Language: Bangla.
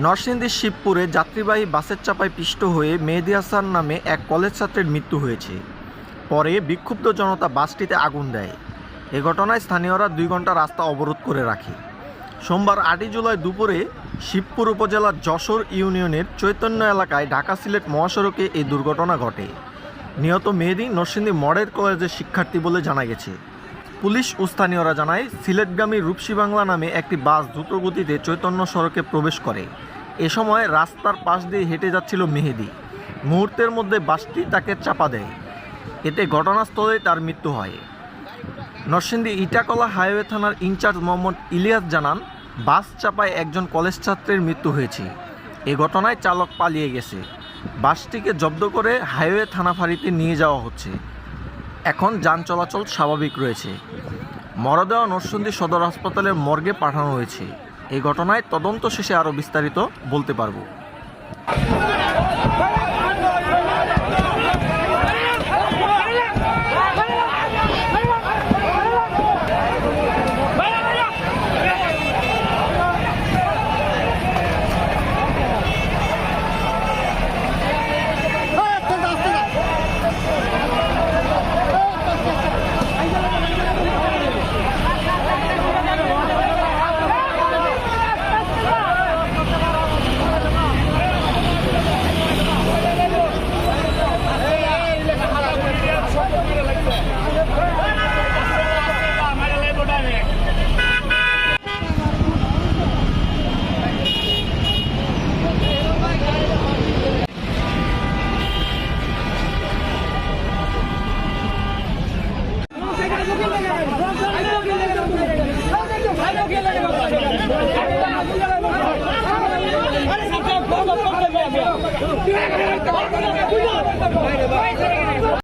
নরসিংদীর শিবপুরে যাত্রীবাহী বাসের চাপায় পিষ্ট হয়ে মেহেদি হাসান নামে এক কলেজ ছাত্রের মৃত্যু হয়েছে। পরে বিক্ষুব্ধ জনতা বাসটিতে আগুন দেয়। এ ঘটনায় স্থানীয়রা দুই ঘণ্টা রাস্তা অবরোধ করে রাখে। সোমবার আটই জুলাই দুপুরে শিবপুর উপজেলার যশোর ইউনিয়নের চৈতন্য এলাকায় ঢাকা সিলেট মহাসড়কে এই দুর্ঘটনা ঘটে। নিহত মেহেদি নরসিংদী মডেল কলেজের শিক্ষার্থী বলে জানা গেছে। পুলিশ ও স্থানীয়রা জানায়, সিলেটগামী রূপসী বাংলা নামে একটি বাস দ্রুতগতিতে চৈতন্য সড়কে প্রবেশ করে। এ সময় রাস্তার পাশ দিয়ে হেঁটে যাচ্ছিল মেহেদি। মুহূর্তের মধ্যে বাসটি তাকে চাপা দেয়। এতে ঘটনাস্থলে তার মৃত্যু হয়। নরসিংদী ইটাকলা হাইওয়ে থানার ইনচার্জ মোহাম্মদ ইলিয়াস জানান, বাস চাপায় একজন কলেজ ছাত্রের মৃত্যু হয়েছে। এ ঘটনায় চালক পালিয়ে গেছে। বাসটিকে জব্দ করে হাইওয়ে থানা ফাঁড়িতে নিয়ে যাওয়া হচ্ছে। এখন যান চলাচল স্বাভাবিক রয়েছে। মরদেহ নরসিংদী সদর হাসপাতালের মর্গে পাঠানো হয়েছে। এই ঘটনায় তদন্ত শেষে আরও বিস্তারিত বলতে পারব। Abre